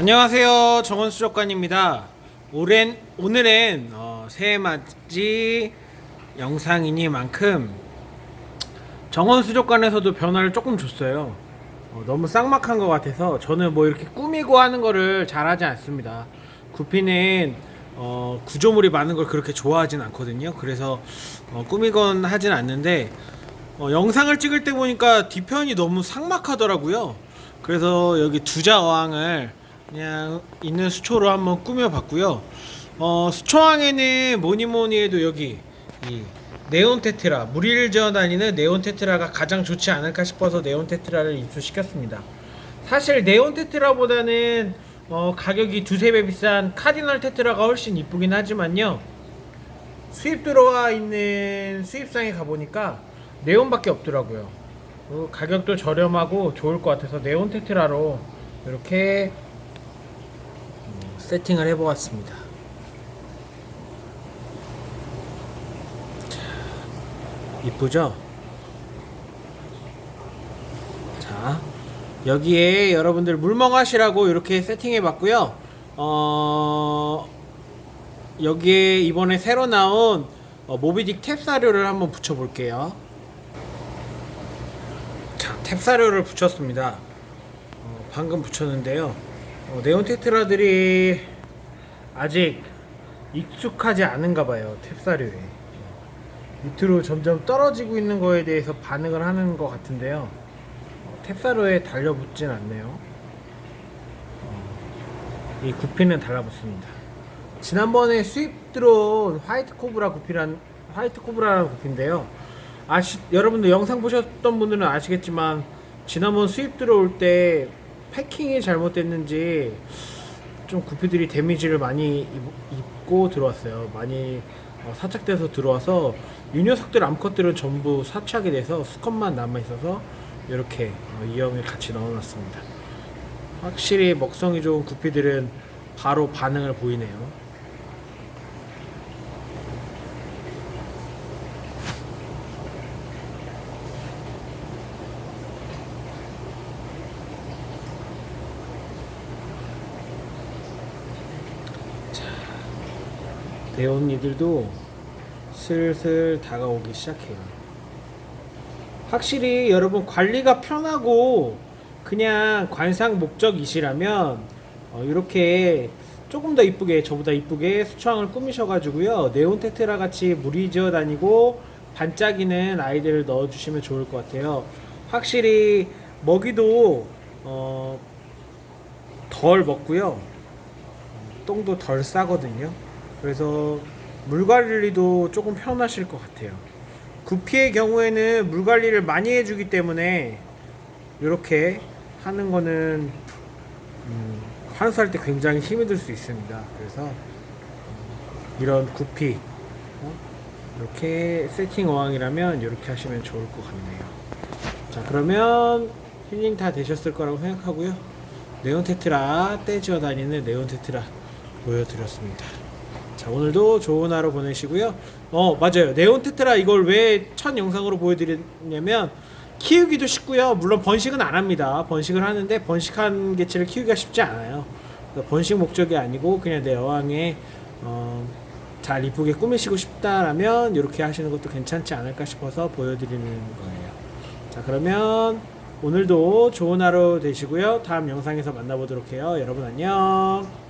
안녕하세요. 정원 수족관입니다. 오랜, 오늘은 어, 새해 맞이 영상이니만큼 정원 수족관에서도 변화를 조금 줬어요. 어, 너무 쌍막한 것 같아서 저는 뭐 이렇게 꾸미고 하는 거를 잘하지 않습니다. 구피는 어, 구조물이 많은 걸 그렇게 좋아하진 않거든요. 그래서 어, 꾸미건 하진 않는데 어, 영상을 찍을 때 보니까 뒤편이 너무 삭막하더라고요. 그래서 여기 두자 어항을 그냥 있는 수초로 한번 꾸며봤고요. 어, 수초항에는 뭐니 뭐니 해도 여기 이 네온 테트라 물을 저어 다니는 네온 테트라가 가장 좋지 않을까 싶어서 네온 테트라를 입수시켰습니다. 사실 네온 테트라보다는 어, 가격이 두세 배 비싼 카디널 테트라가 훨씬 이쁘긴 하지만요. 수입 들어와 있는 수입상에 가보니까 네온밖에 없더라고요. 그리고 가격도 저렴하고 좋을 것 같아서 네온 테트라로 이렇게 음, 세팅을 해보았습니다. 이쁘죠? 자, 여기에 여러분들 물멍하시라고 이렇게 세팅해봤고요. 어, 여기에 이번에 새로 나온 어, 모비딕 탭 사료를 한번 붙여볼게요. 자, 탭 사료를 붙였습니다. 어, 방금 붙였는데요. 어, 네온 테트라들이 아직 익숙하지 않은가 봐요. 탭 사료에. 밑으로 점점 떨어지고 있는 거에 대해서 반응을 하는 것 같은데요. 어, 탭 사료에 달려붙진 않네요. 어, 이 구피는 달라붙습니다. 지난번에 수입 들어온 화이트 코브라 구피란 화이트 코브라라는 구피인데요. 아시 여러분들 영상 보셨던 분들은 아시겠지만 지난번 수입 들어올 때 패킹이 잘못됐는지 좀 구피들이 데미지를 많이 입- 입고 들어왔어요. 많이 어, 사착돼서 들어와서 이 녀석들 암컷들은 전부 사착이 돼서 수컷만 남아 있어서 이렇게 어, 이형을 같이 넣어놨습니다. 확실히 먹성이 좋은 구피들은 바로 반응을 보이네요. 대원이들도 슬슬 다가오기 시작해요. 확실히 여러분 관리가 편하고 그냥 관상 목적이시라면 어, 이렇게 조금 더 이쁘게 저보다 이쁘게 수초항을 꾸미셔가지고요 네온 테트라 같이 물이 지어 다니고 반짝이는 아이들을 넣어주시면 좋을 것 같아요. 확실히 먹이도 어, 덜 먹고요 똥도 덜 싸거든요. 그래서 물 관리도 조금 편하실 것 같아요. 구피의 경우에는 물 관리를 많이 해주기 때문에 이렇게 하는 거는 음, 환수할 때 굉장히 힘이 들 수 있습니다. 그래서 음, 이런 구피 어? 이렇게 세팅 어항이라면 이렇게 하시면 좋을 것 같네요. 자 그러면 힐링 다 되셨을 거라고 생각하고요. 네온 테트라 떼지어 다니는 네온 테트라 보여드렸습니다. 자 오늘도 좋은 하루 보내시고요. 어 맞아요. 네온 테트라 이걸 왜 첫 영상으로 보여드렸냐면 키우기도 쉽고요. 물론 번식은 안 합니다. 번식을 하는데 번식한 개체를 키우기가 쉽지 않아요. 그러니까 번식 목적이 아니고 그냥 내 어항에 어, 잘 이쁘게 꾸미시고 싶다라면 이렇게 하시는 것도 괜찮지 않을까 싶어서 보여드리는 거예요. 자 그러면 오늘도 좋은 하루 되시고요. 다음 영상에서 만나보도록 해요. 여러분 안녕.